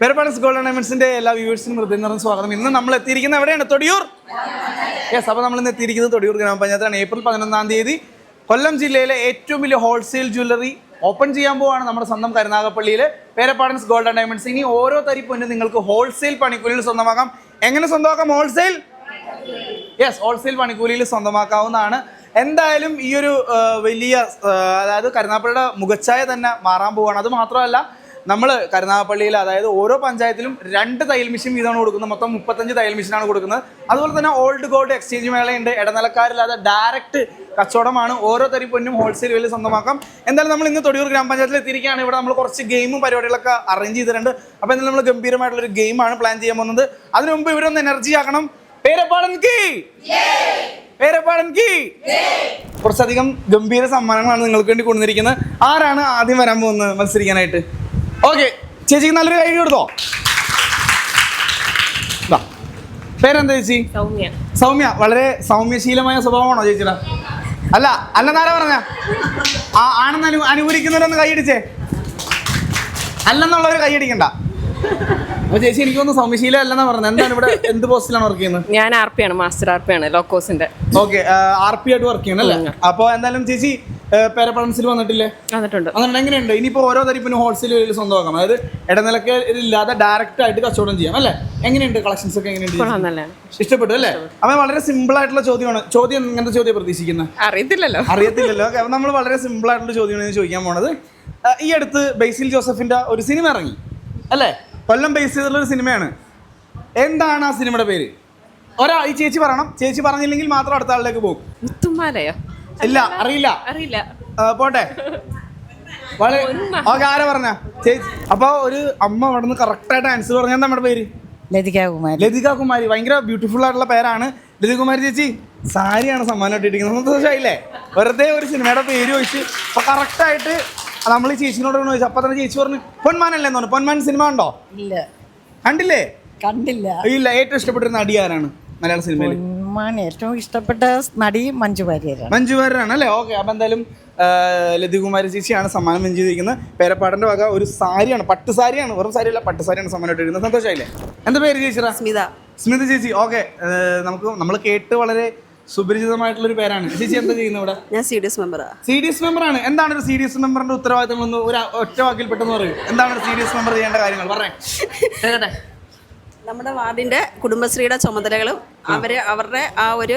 പേരപ്പാടൻസ് gold ഡയമണ്ട്സിന്റെ എല്ലാ വ്യൂവേഴ്സിനും ഹൃദയം നിറഞ്ഞ സ്വാഗതം. ഇന്ന് നമ്മൾ എത്തിയിരിക്കുന്നത് എവിടെയാണ്? തൊടിയൂർ. യെസ് അപ്പോൾ നമ്മൾ ഇന്ന് എത്തിയിരിക്കുന്നത് തൊടിയൂർ ഗ്രാമപഞ്ചായത്താണ് ഏപ്രിൽ പതിനൊന്നാം തീയതി കൊല്ലം ജില്ലയിലെ ഏറ്റവും വലിയ ഹോൾസെയിൽ ജ്വല്ലറി ഓപ്പൺ ചെയ്യാൻ പോവാണ് നമ്മുടെ സ്വന്തം കരുനാഗപ്പള്ളിയിൽ പേരപ്പാടൻസ് ഗോൾഡ് ആൻഡ് ഡയമണ്ട്സ് ഇനി ഓരോ തരി പൊന്നും നിങ്ങൾക്ക് ഹോൾസെയിൽ പണിക്കൂലിയിൽ സ്വന്തമാക്കാം. എങ്ങനെ സ്വന്തമാക്കാം ഹോൾസെയിൽ യെസ് ഹോൾസെയിൽ പണിക്കൂലിയിൽ സ്വന്തമാക്കാവുന്നതാണ്. എന്തായാലും ഈ ഒരു വലിയ അതായത് കരുനാഗപ്പള്ളിയുടെ മുഖച്ഛായ തന്നെ മാറാൻ പോവാണ്. അത് മാത്രമല്ല നമ്മൾ കരുനാഗപ്പള്ളിയിൽ അതായത് ഓരോ പഞ്ചായത്തിലും രണ്ട് തയ്യൽ മെഷീൻ വീതമാണ് കൊടുക്കുന്നത്. മൊത്തം മുപ്പത്തഞ്ച് തയ്യൽ മെഷീനാണ് കൊടുക്കുന്നത്. അതുപോലെ തന്നെ ഓൾഡ് ഗോൾഡ് എക്സ്ചേഞ്ച് മേളയുണ്ട്. ഇടനിലക്കാരില്ലാതെ ഡയറക്റ്റ് കച്ചവടമാണ്. ഓരോ തരി പൊന്നും ഹോൾസെയിൽ വില സ്വന്തമാക്കാം. എന്തായാലും നമ്മൾ ഇന്ന് തൊടിയൂർ ഗ്രാമപഞ്ചായത്തിൽ എത്തിയിരിക്കുകയാണ്. ഇവിടെ നമ്മൾ കുറച്ച് ഗെയിമും പരിപാടികളൊക്കെ അറേഞ്ച് ചെയ്തിട്ടുണ്ട്. അപ്പോൾ എന്തായാലും നമ്മൾ ഗംഭീരമായിട്ടുള്ളൊരു ഗെയിമാണ് പ്ലാൻ ചെയ്യാൻ പോകുന്നത്. അതിനു മുമ്പ് ഇവരൊന്ന് എനർജി ആക്കണം. പേരപ്പാടൻ കീ! പേരപ്പാടൻ കീ! കുറച്ചധികം ഗംഭീര സമ്മാനങ്ങളാണ് നിങ്ങൾക്ക് വേണ്ടി കൊണ്ടുവന്നിരിക്കുന്നത്. ആരാണ് ആദ്യം വരാൻ പോകുന്നത് മത്സരിക്കാനായിട്ട്? ഓക്കെ ചേച്ചിക്ക് നല്ലൊരു കൈ കൊടുത്തോ. പേരെന്താ ചേച്ചി? സൗമ്യ. സൗമ്യ വളരെ സൗമ്യശീലമായ സ്വഭാവമാണോ ചേച്ചിയുടെ? അല്ല അല്ല അല്ലെന്നാരാ പറഞ്ഞ? ആ ആണെന്ന് അനു അനുകൂലിക്കുന്നവരൊന്ന് കൈയടിച്ചേ. അല്ലെന്നുള്ളവർ കൈയടിക്കണ്ട. അപ്പൊ ചേച്ചി എനിക്ക് തോന്നുന്നു സൗമ്യശീലം അല്ലെന്നാ പറഞ്ഞത്. എന്താണ് ഇവിടെ എന്ത് പോസ്റ്റിലാണ് വർക്ക് ചെയ്യുന്നത്? ഞാൻ ആർ പി ആണ് മാസ്റ്റർ ആർ പി ആണ് ലോക്കോസിന്റെ ഓക്കെ ആർ പി ആയിട്ട് വർക്ക് ചെയ്യണം അല്ലേ? അപ്പൊ എന്തായാലും ചേച്ചി പേരപ്പളൻസിൽ വന്നിട്ടില്ലേ? വന്നിട്ടുണ്ട്. അതുകൊണ്ട് എങ്ങനെയുണ്ട്? ഇനിയിപ്പോൾ ഓരോ തരിപ്പിനും ഹോൾസെയിൽ വിലയിൽ സ്വന്തമാക്കാം. അതായത് ഇടനിലക്ക് ഇല്ലാതെ ഡയറക്റ്റ് ആയിട്ട് കച്ചവടം ചെയ്യാം അല്ലേ? എങ്ങനെയുണ്ട് കളക്ഷൻസ് ഒക്കെ എങ്ങനെയുണ്ട് ഇഷ്ടപ്പെട്ടു അല്ലേ? അവൻ വളരെ സിമ്പിൾ ആയിട്ടുള്ള ചോദ്യമാണ്. ചോദ്യം ഇങ്ങനത്തെ ചോദ്യം പ്രതീക്ഷിക്കുന്നത് അറിയത്തില്ലല്ലോ. അറിയത്തില്ലല്ലോ. നമ്മൾ വളരെ സിമ്പിൾ ആയിട്ടുള്ള ചോദ്യമാണ് ഞാൻ ചോദിക്കാൻ പോണത്. ഈ അടുത്ത് ബേസിൽ ജോസഫിന്റെ ഒരു സിനിമ ഇറങ്ങി അല്ലേ? കൊല്ലം ബേസ് ചെയ്തിട്ടുള്ള ഒരു സിനിമയാണ്. എന്താണ് ആ സിനിമയുടെ പേര്? ഒരാ ഈ ചേച്ചി പറയണം. ചേച്ചി പറഞ്ഞില്ലെങ്കിൽ മാത്രം അടുത്ത ആളിലേക്ക് പോകും. മുത്തുമാലയോ ഇല്ല അറിയില്ല. അറിയില്ല. പോട്ടെ. വളരെ ഓക്കെ ആരാ പറഞ്ഞ? ചേച്ചി അപ്പൊ ഒരു അമ്മ അവിടെ നിന്ന് കറക്റ്റ് ആയിട്ട് ആൻസർ പറഞ്ഞാൽ നമ്മുടെ പേര്? ലതിക കുമാരി. ലതിക കുമാരി. ഭയങ്കര ബ്യൂട്ടിഫുൾ ആയിട്ടുള്ള പേരാണ്. ലതിക കുമാരി ചേച്ചി സാരിയാണ് സമ്മാനം ഇട്ടിരിക്കുന്നത്. സന്തോഷമായില്ലേ? വെറുതെ ഒരു സിനിമയുടെ പേര് ചോദിച്ച് അപ്പൊ കറക്റ്റ് ആയിട്ട് നമ്മൾ ഈ ചേച്ചിനോട് ചോദിച്ചു. അപ്പൊ തന്നെ ചേച്ചി പറഞ്ഞു പൊന്മാനല്ലേ? എന്ന് പറഞ്ഞു. പൊന്മാൻ സിനിമ ഉണ്ടോ ഇല്ല. കണ്ടില്ലേ? കണ്ടില്ല. ഇല്ല ഏറ്റവും ഇഷ്ടപ്പെട്ടിരുന്ന നടി ആരാണ് മലയാള സിനിമയിൽ ഉമ്മാൻ ഏറ്റവും ഇഷ്ടപ്പെട്ട നടി മഞ്ജു വാര്യരാണ്. മഞ്ജു വാര്യരാണ് അല്ലേ? ഓക്കെ അപ്പം എന്തായാലും ലതികുമാരി ചേച്ചിയാണ് സമ്മാനം വെഞ്ച് ചെയ്തിരിക്കുന്നത് പേരപ്പാടന്റെ വക ഒരു സാരിയാണ് പട്ട് സാരിയാണ് വെറും സാരിയല്ല പട്ട് സാരിയാണ് സമ്മാനമായിട്ട് ഇട്ടിരിക്കുന്നത്. സന്തോഷമായില്ലേ എന്താ പേര് ചേച്ചി സ്മിത. സ്മിത ചേച്ചി ഓക്കെ നമുക്ക് നമ്മൾ കേട്ട് വളരെ സുപരിചിതമായിട്ടുള്ള ഒരു പേരാണ്. ചേച്ചി എന്താ ചെയ്യുന്നത് ഇവിടെ? ഞാൻ സി ഡി എസ് മെമ്പറാണ് സി ഡി എസ് മെമ്പർ ആണ് എന്താണ് ഒരു സി ഡി എസ് മെമ്പറിന്റെ ഉത്തരവാദിത്തങ്ങൾ ഒന്ന് ഒരു ഒറ്റ വാക്കിൽ പെട്ടെന്ന് പറയൂ. എന്താണ് ഒരു സി ഡി എസ് മെമ്പർ ചെയ്യേണ്ട കാര്യങ്ങൾ? പറഞ്ഞേ നമ്മുടെ വാർഡിന്റെ കുടുംബശ്രീയുടെ ചുമതലകളും അവർ അവരുടെ ആ ഒരു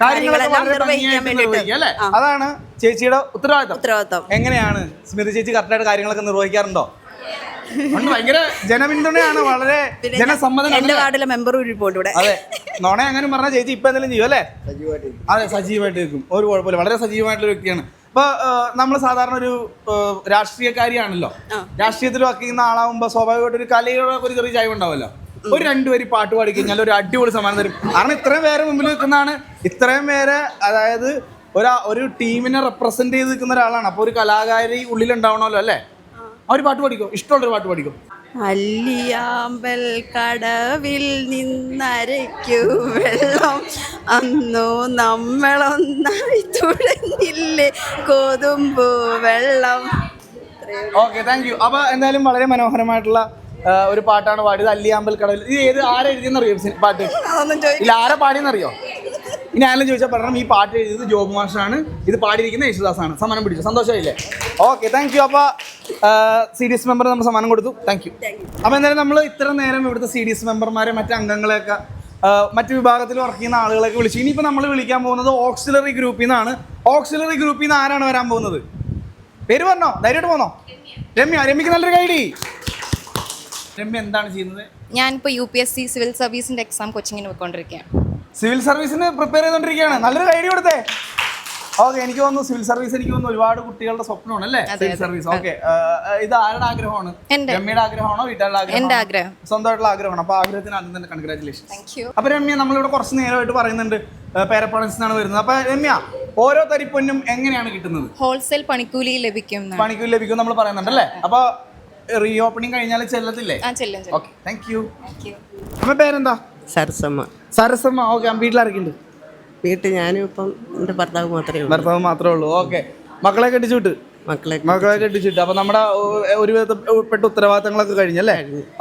കാര്യങ്ങളെല്ലാം നിർവഹിക്കാൻ വേണ്ടിയിട്ട് അതാണ് ചേച്ചിയുടെ ഉത്തരവാദിത്തം. ഉത്തരവാദിത്തം. എങ്ങനെയാണ് സ്മിതി ചേച്ചി കറക്റ്റായിട്ട് കാര്യങ്ങളൊക്കെ നിർവഹിക്കാറുണ്ടോ? ഉണ്ട്, ഭയങ്കര ജനപിന്തുണയാണ് വളരെ ജനസമ്മതം എന്റെ വാർഡിലെ മെമ്പർ ഇരിപ്പുണ്ട് ഇവിടെ. അതെ. നോണെ അങ്ങനെ പറഞ്ഞ ചേച്ചി ഇപ്പൊ എന്തെങ്കിലും ചെയ്യും അല്ലേ? അതെ സജീവമായിട്ട് നിൽക്കും. ഒരു കുഴപ്പമില്ല. വളരെ സജീവമായിട്ടുള്ള വ്യക്തിയാണ്. ഇപ്പൊ നമ്മൾ സാധാരണ ഒരു രാഷ്ട്രീയക്കാരിയാണല്ലോ. രാഷ്ട്രീയത്തിൽ വർക്ക് ചെയ്യുന്ന ആളാവുമ്പോ സ്വാഭാവികമായിട്ട് ഒരു കലയുടെ ഒരു ചെറിയ ചായ ഉണ്ടാവുമല്ലോ. ഒരു രണ്ടുപേര് പാട്ട് പാടി കഴിഞ്ഞാൽ ഒരു അടിപൊളി സമ്മാനം തരും. കാരണം ഇത്രയും പേരെ മുമ്പിൽ നിൽക്കുന്നതാണ്. ഇത്രയും പേരെ അതായത് ഒരാ ഒരു ടീമിനെ റെപ്രസെന്റ് ചെയ്ത് നിൽക്കുന്ന ഒരാളാണ്. അപ്പൊ ഒരു കലാകാരി ഉള്ളിലുണ്ടാവണമല്ലോ അല്ലേ? ആ ഒരു പാട്ട് പാടിക്കോ ഇഷ്ടമുള്ളൊരു പാട്ട് പഠിക്കും. അല്ലിയാമ്പൽ കടവിൽ നിന്നരയ്ക്കൂ വെള്ളം. അന്നു നമ്മളൊന്നായി തുടങ്ങില്ലേ കോതുമ്പു വെള്ളം. ഓക്കെ താങ്ക് യു അപ്പൊ എന്തായാലും വളരെ മനോഹരമായിട്ടുള്ള ഒരു പാട്ടാണ് പാടിയത് അല്ലിയാമ്പൽ കടവിൽ. ഇത് ഏത് ആരെഴുതിയെന്ന് എഴുതിയെന്നറിയോ പാട്ട്? ഇല്ല ആരെ പാടിയെന്നറിയോ? ഇനി ആരെങ്കിലും ചോദിച്ചാൽ പറയണം ഈ പാട്ട് എഴുതിയത് ജോബ് മാഷാണ്. ഇത് പാടിയിരിക്കുന്ന യേശുദാസാണ്. സമ്മാനം പിടിച്ചു? സന്തോഷമായില്ലേ? ഓക്കെ താങ്ക് യു അപ്പോൾ സി ഡി എസ് മെമ്പർ നമ്മൾ സമ്മാനം കൊടുത്തു. താങ്ക് യു അപ്പോൾ എന്തായാലും നമ്മൾ ഇത്ര നേരം ഇവിടുത്തെ സി ഡി എസ് മെമ്പർമാരെ മറ്റ് അംഗങ്ങളെയൊക്കെ മറ്റു വിഭാഗത്തിൽ വർക്ക് ചെയ്യുന്ന ആളുകളൊക്കെ വിളിച്ചു. ഇനിയിപ്പോൾ നമ്മൾ വിളിക്കാൻ പോകുന്നത് ഓക്സിലറി ഗ്രൂപ്പിൽ നിന്നാണ് ഓക്സിലറി ഗ്രൂപ്പിൽ നിന്ന് ആരാണ് വരാൻ പോകുന്നത്? പേര് പറഞ്ഞോ? ധൈര്യമായിട്ട് പോന്നോ? രമ്യ. രമ്യക്ക് നല്ലൊരു കൈഡി രമ്യ എന്താണ് ചെയ്യുന്നത്? ഞാനിപ്പോൾ U P S C civil സർവീസിന്റെ exam കോച്ചിങ്ങിന് പോയിക്കൊണ്ടിരിക്കുകയാണ്. സിവിൽ സർവീസിന് പ്രിപ്പയർ ചെയ്തോണ്ടിരിക്കുകയാണ്. നല്ലൊരു ഐഡിയ കൊടുത്തേ. ഓക്കെ എനിക്ക് തോന്നുന്നു സിവിൽ സർവീസ് എനിക്ക് തോന്നുന്നു ഒരുപാട് കുട്ടികളുടെ സ്വപ്നമാണ് അല്ലേ? സിവിൽ സർവീസ് ഓക്കെ ഇത് ആരുടെ ആഗ്രഹമാണ്? എന്റെ. രമ്യയുടെ ആഗ്രഹമാണോ വീട്ടുകാരുടെ എന്റെ ആഗ്രഹം. ആഗ്രഹം സ്വന്തമായിട്ടുള്ള ആഗ്രഹമാണ്. അപ്പൊ ആഗ്രഹത്തിന് ആദ്യം തന്നെ കൺഗ്രാറ്റുലേഷൻ താങ്ക് യു അപ്പൊ രമ്യ നമ്മളിവിടെ കുറച്ച് നേരമായിട്ട് പറയുന്നുണ്ട് പേരപ്പാടൻസിനാണ് വരുന്നത്. അപ്പൊ രമ്യ ഓരോ തരിപ്പൊന്നും എങ്ങനെയാണ് കിട്ടുന്നത്? ഹോൾസെയിൽ പണിക്കൂലി ലഭിക്കും എന്നാണ്. പണിക്കൂലി ലഭിക്കും നമ്മൾ പറയുന്നുണ്ട് അല്ലേ അപ്പൊ റീ ഓപ്പണിംഗ് കഴിഞ്ഞാൽ ചെല്ലത്തില്ലേ? ആ ചെല്ലും ചെല്ലും. Okay thank you thank you അമ്മ പേരെന്താ? സരസമ്മ. സരസമ്മ ഓക്കെ വീട്ടിലാരൊക്കെയുണ്ട്? വീട്ടിൽ ഞാനും ഇപ്പം എന്റെ ഭർത്താവ് മാത്രമേ ഉള്ളൂ. ഭർത്താവ് മാത്രമേ ഉള്ളൂ ഓക്കെ മക്കളെ കെട്ടിച്ചു വിട്ട് മക്കളെ മക്കളെ കെട്ടിച്ചിട്ട് അപ്പൊ നമ്മുടെ ഒരു വിധപ്പെട്ട ഉത്തരവാദിത്തങ്ങളൊക്കെ കഴിഞ്ഞല്ലേ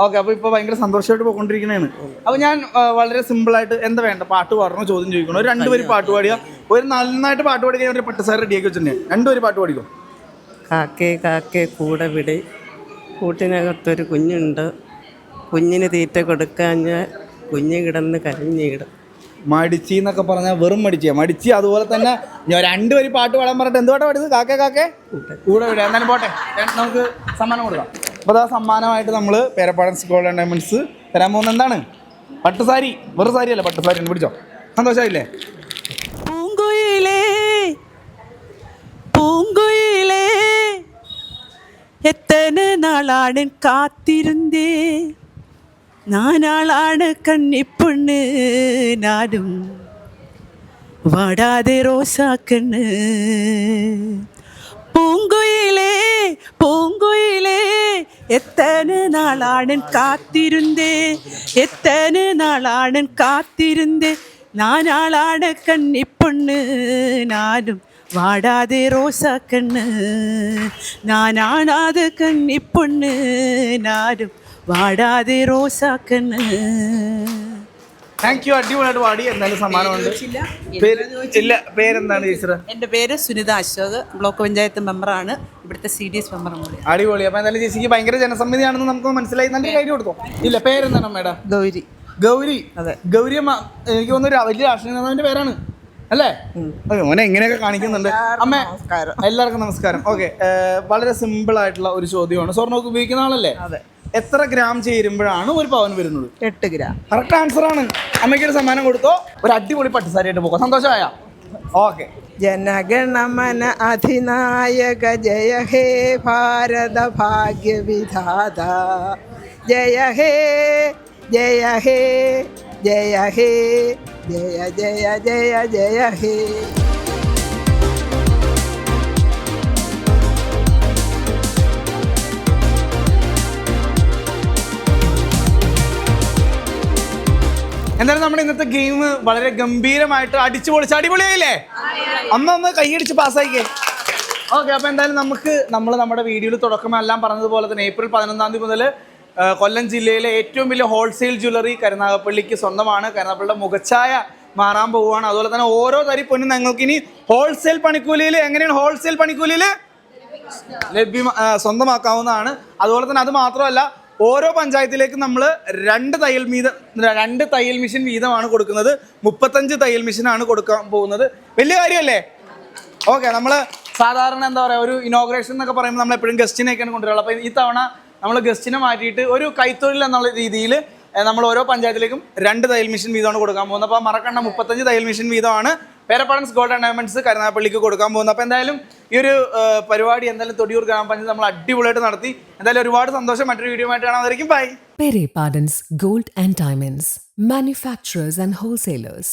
ഓക്കെ അപ്പൊ ഇപ്പൊ ഭയങ്കര സന്തോഷമായിട്ട് പോയിക്കൊണ്ടിരിക്കണേണ്. അപ്പൊ ഞാൻ വളരെ സിമ്പിൾ ആയിട്ട് എന്താ വേണ്ട? പാട്ട് പാടണോ ചോദ്യം ചോദിക്കണോ? ഒരു രണ്ടുപേര് പാട്ട് പാടിയ ഒരു നന്നായിട്ട് പാട്ട് പാടിക്കാൻ ഒരു പട്ടുസാരി റെഡിയാക്കി വെച്ചിട്ടുണ്ട്. രണ്ടുപേര് പാട്ട് പാടിക്കോ? കാക്കേ കാക്കേ കൂടെ വിട്. കൂട്ടിനകത്തൊരു കുഞ്ഞുണ്ട്. കുഞ്ഞിന് തീറ്റ കൊടുക്കാഞ്ഞാൽ കുഞ്ഞ് കിടന്ന് കരഞ്ഞിടും മടിച്ചി എന്നൊക്കെ പറഞ്ഞാൽ വെറും മടിച്ചിയാ. മടിച്ചി അതുപോലെ തന്നെ ഞാൻ വരി പാട്ട് പാടാൻ പറഞ്ഞിട്ട് എന്തുപാട്ടാ പാടുന്നത് കാക്കെ കാക്കെ? കൂടെ വിടുക എന്നാലും പോട്ടെ. രണ്ട് നമുക്ക് സമ്മാനം കൊടുക്കാം. അപ്പോൾ അതാ സമ്മാനമായിട്ട് നമ്മൾ പേരപ്പാടൻ സ്കൂൾ ഡയമണ്ട്സ് തരാൻ പോകുന്നത് എന്താണ്? പട്ടുസാരി വെറും സാരി അല്ല പട്ടുസാരി പിടിച്ചോ? സന്തോഷമായില്ലേ இத்தனை நாளாடு காத்திருந்தே. நானாளாடு கண்ணி பொண்ணு நாடும். வாடாதே ரோசா கண்ணு. பூங்குயிலே பூங்குயிலே எத்தனை நாளாடன் காத்திருந்தே. எத்தனை நாளாடன் காத்திருந்தே. நானாளாட கண்ணி பொண்ணு நானும் വാടാതെ റോസാക്കണ്ണ് നാനാണാത് കണ്ണിപ്പൊണ്ണ് നാരും വാടാതെ റോസാക്കണ്ണ് താങ്ക് യു അടിപൊളിയായിട്ട് പാടി. എന്തായാലും സമ്മാനമുണ്ട്. പേര് ഇല്ല പേരെന്താണ് ടീച്ചർ എന്റെ പേര് സുനിത അശോക്. ബ്ലോക്ക് പഞ്ചായത്ത് മെമ്പറാണ് ഇവിടുത്തെ സി ഡി എസ് മെമ്പറും കൂടി അടിപൊളി. അപ്പോൾ എന്തായാലും ചേച്ചിക്ക് ഭയങ്കര ജനസമ്മതിയാണെന്ന് നമുക്ക് മനസ്സിലായി. നല്ല കാര്യം കൊടുക്കും ഇല്ല പേരെന്താണ് മേഡം? ഗൗരി. ഗൗരി. അതെ. ഗൗരി എനിക്ക് തോന്നുന്നു വലിയ രാഷ്ട്രീയ നേതാവിന്റെ പേരാണ്. അല്ലേ? മോനെ ഇങ്ങനെയൊക്കെ കാണിക്കുന്നുണ്ട്. അമ്മ എല്ലാവർക്കും നമസ്കാരം. ഓക്കെ വളരെ സിമ്പിൾ ആയിട്ടുള്ള ഒരു ചോദ്യമാണ്. സ്വർണമൊക്കെ ഉപയോഗിക്കുന്ന ആളല്ലേ? അതെ. എത്ര ഗ്രാം ചേരുമ്പോഴാണ് ഒരു പവൻ വരുന്നത്? എട്ട് ഗ്രാം. കറക്റ്റ് ആൻസർ ആണ്. അമ്മയ്ക്ക് ഒരു സമ്മാനം കൊടുത്തോ? ഒരു അടിപൊളി പട്ടുസാരിയായിട്ട് പോകാം സന്തോഷമായ? ഓക്കെ. ജനഗണമന അധിനായക ജയ ഹേ ഭാരത ഭാഗ്യ വിധാത ജയ ഹേ ജയ ഹേ ജയ ഹേ ജയ ജയ ജയ ജയ ഹേ. എന്തായാലും നമ്മുടെ ഇന്നത്തെ ഗെയിം വളരെ ഗംഭീരമായിട്ട് അടിച്ചു പൊളിച്ച് അടിപൊളിയായില്ലേ? അന്ന് ഒന്ന് കൈയടിച്ച് പാസ്സായിക്കേ. ഓക്കെ അപ്പൊ എന്തായാലും നമുക്ക് നമ്മൾ നമ്മുടെ വീഡിയോയിൽ തുടക്കം എല്ലാം പറഞ്ഞതുപോലെ തന്നെ ഏപ്രിൽ പതിനൊന്നാം തീയതി മുതൽ കൊല്ലം ജില്ലയിലെ ഏറ്റവും വലിയ ഹോൾസെയിൽ ജ്വല്ലറി കരുനാഗപ്പള്ളിക്ക് സ്വന്തമാണ്. കരുനാഗപ്പള്ളിയുടെ മുഖച്ഛായ മാറാൻ പോവുകയാണ്. അതുപോലെ തന്നെ ഓരോ തരി പൊന്നും ഞങ്ങൾക്ക് ഇനി ഹോൾസെയിൽ പണിക്കൂലിയിൽ എങ്ങനെയാണ് ഹോൾസെയിൽ പണിക്കൂലിയിൽ ലഭ്യ സ്വന്തമാക്കാവുന്നതാണ്. അതുപോലെ തന്നെ അത് മാത്രമല്ല ഓരോ പഞ്ചായത്തിലേക്കും നമ്മൾ രണ്ട് തയ്യൽ മീത രണ്ട് തയ്യൽ മെഷീൻ വീതമാണ് കൊടുക്കുന്നത്. മുപ്പത്തഞ്ച് തയ്യൽ മെഷീനാണ് കൊടുക്കാൻ പോകുന്നത്. വലിയ കാര്യമല്ലേ? ഓക്കെ നമ്മൾ സാധാരണ എന്താ പറയുക ഒരു ഇനോഗ്രേഷൻ എന്നൊക്കെ പറയുമ്പോൾ നമ്മൾ എപ്പോഴും ഗസ്റ്റിനെയൊക്കെയാണ് കൊണ്ടുവരുന്നത് അപ്പോൾ ഈ തവണ നമ്മൾ ഗസ്റ്റിനെ മാറ്റിയിട്ട് ഒരു കൈത്തൊഴിൽ എന്നുള്ള രീതിയിൽ നമ്മൾ ഓരോ പഞ്ചായത്തിലേക്കും രണ്ട് തയ്യൽ മെഷീൻ വീതമാണ് കൊടുക്കാൻ പോകുന്നത്. അപ്പോൾ മറക്കണ്ട മുപ്പത്തഞ്ച് തയ്യൽ മെഷീൻ വീതമാണ് പേരപ്പാടൻസ് ഗോൾഡ് ആൻഡ് ഡയമണ്ട്സ് കരുനാഗപ്പള്ളിക്ക് കൊടുക്കാൻ പോകുന്നത്. അപ്പോൾ എന്തായാലും ഈ ഒരു പരിപാടി എന്തായാലും തൊടിയൂർ ഗ്രാമപഞ്ചായത്ത് നമ്മൾ അടിപൊളിയായിട്ട് നടത്തി. എന്തായാലും ഒരുപാട് സന്തോഷം. മറ്റൊരു വീഡിയോ ആയിട്ട് കാണാമായിരിക്കും bye Padans gold and diamonds manufacturers and wholesalers.